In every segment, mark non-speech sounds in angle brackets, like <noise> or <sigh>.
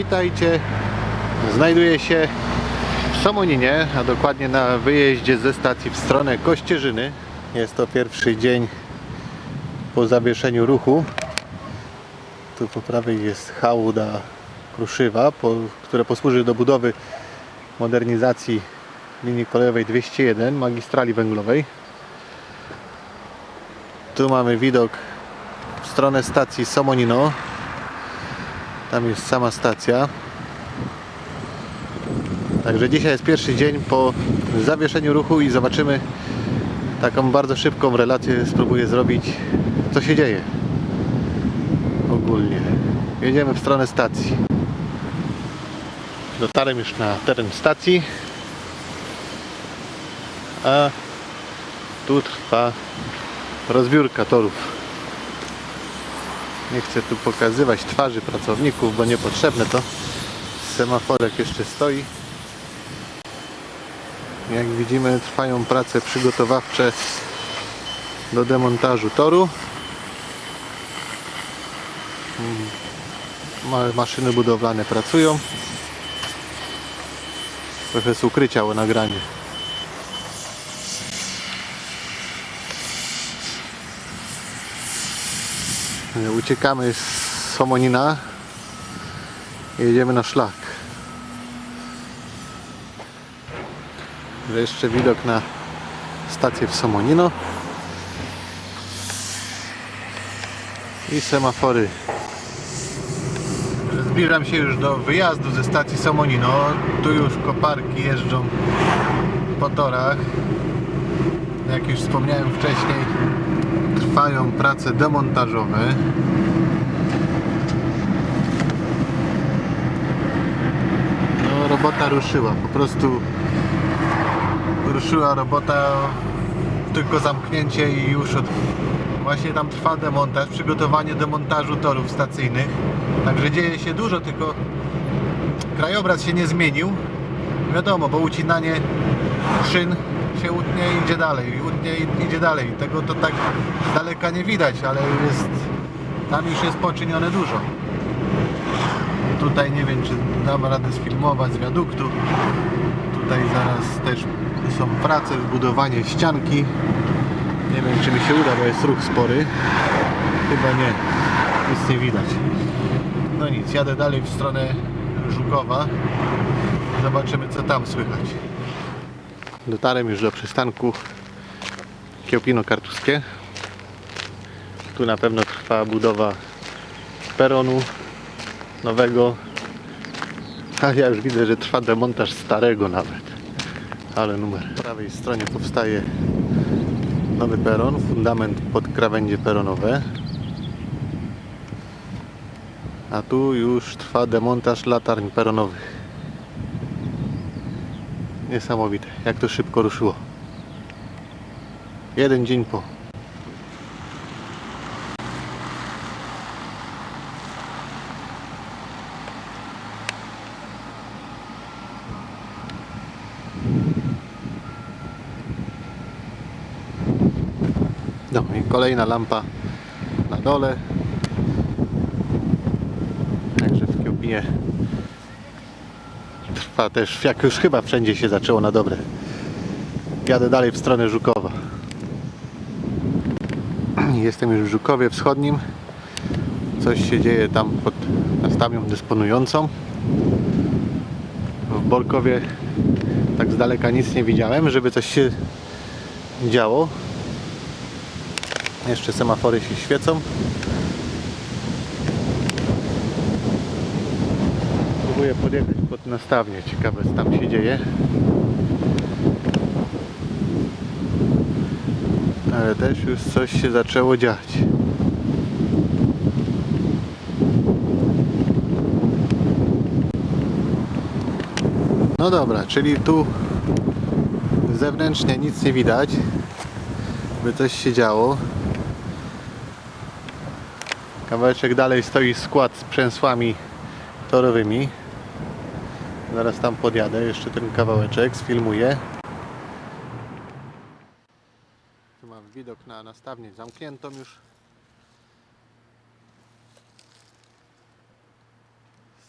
Witajcie. Znajduję się w Somoninie, a dokładnie na wyjeździe ze stacji w stronę Kościerzyny. Jest to pierwszy dzień po zawieszeniu ruchu. Tu po prawej jest hałda Kruszywa, po, które posłuży do budowy modernizacji linii kolejowej 201, magistrali węglowej. Tu mamy widok w stronę stacji Somonino. Tam jest sama stacja. Także dzisiaj jest pierwszy dzień po zawieszeniu ruchu i zobaczymy taką bardzo szybką relację spróbuję zrobić co się dzieje ogólnie. Jedziemy w stronę stacji. Dotarłem już na teren stacji. A tu trwa rozbiórka torów. Nie chcę tu pokazywać twarzy pracowników, bo niepotrzebne to. Semaforek jeszcze stoi. Jak widzimy trwają prace przygotowawcze do demontażu toru. Maszyny budowlane pracują. Trochę z ukrycia o nagranie. Uciekamy z Somonina. Jedziemy na szlak. Jeszcze widok na stację w Somonino. I semafory. Zbliżam się już do wyjazdu ze stacji Somonino. Tu już koparki jeżdżą po torach. Jak już wspomniałem wcześniej, trwają prace demontażowe. No, robota ruszyła, po prostu ruszyła robota, tylko zamknięcie i już od... właśnie tam trwa demontaż, przygotowanie demontażu torów stacyjnych. Także dzieje się dużo, tylko krajobraz się nie zmienił. Wiadomo, bo ucinanie szyn się utnie i idzie dalej, utnie i idzie dalej. Tego to tak daleka nie widać, ale jest, tam już jest poczynione dużo. Tutaj nie wiem, czy dam radę sfilmować z wiaduktu. Tutaj zaraz też są prace, budowanie ścianki. Nie wiem, czy mi się uda, bo jest ruch spory. Chyba nie. Nic nie widać. No nic, jadę dalej w stronę Żukowa. Zobaczymy, co tam słychać. Dotarłem już do przystanku Kiełpino-Kartuskie. Tu na pewno trwa budowa peronu nowego. A ja już widzę, że trwa demontaż starego nawet. Ale numer. Po prawej stronie powstaje nowy peron, fundament pod krawędzie peronowe. A tu już trwa demontaż latarń peronowych. Niesamowite, jak to szybko ruszyło. Jeden dzień po. No i kolejna lampa na dole. Także w Kiełpinie trwa też, jak już chyba wszędzie się zaczęło na dobre. Jadę dalej w stronę Żukowa. <clears throat> Jestem już w Żukowie Wschodnim. Coś się dzieje tam pod nastawnią dysponującą. W Borkowie tak z daleka nic nie widziałem, żeby coś się działo. Jeszcze semafory się świecą. Próbuję podjechać pod nastawnię. Ciekawe co tam się dzieje. Ale też już coś się zaczęło dziać. No dobra, czyli tu zewnętrznie nic nie widać, by coś się działo. Kawałeczek dalej stoi skład z przęsłami torowymi. Zaraz tam podjadę, jeszcze ten kawałeczek sfilmuję. Tu mam widok na nastawnię zamkniętą już.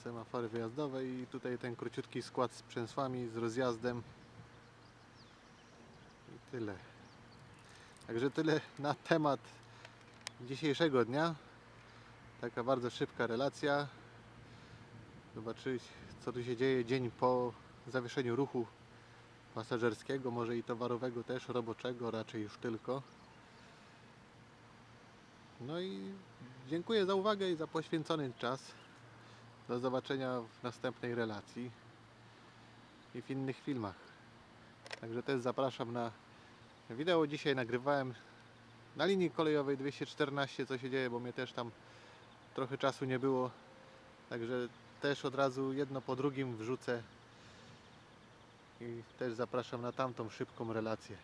semafory wyjazdowe i tutaj ten króciutki skład z przęsłami, z rozjazdem. I tyle. Także tyle na temat dzisiejszego dnia. Taka bardzo szybka relacja. Zobaczyć co tu się dzieje dzień po zawieszeniu ruchu pasażerskiego, może i towarowego też, roboczego raczej już tylko. No i dziękuję za uwagę i za poświęcony czas. Do zobaczenia w następnej relacji i w innych filmach. Także też zapraszam na wideo. Dzisiaj nagrywałem na linii kolejowej 214 co się dzieje, bo mnie też tam trochę czasu nie było. Także też od razu jedno po drugim wrzucę i też zapraszam na tamtą szybką relację.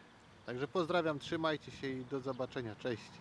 Także pozdrawiam, trzymajcie się i do zobaczenia. Cześć.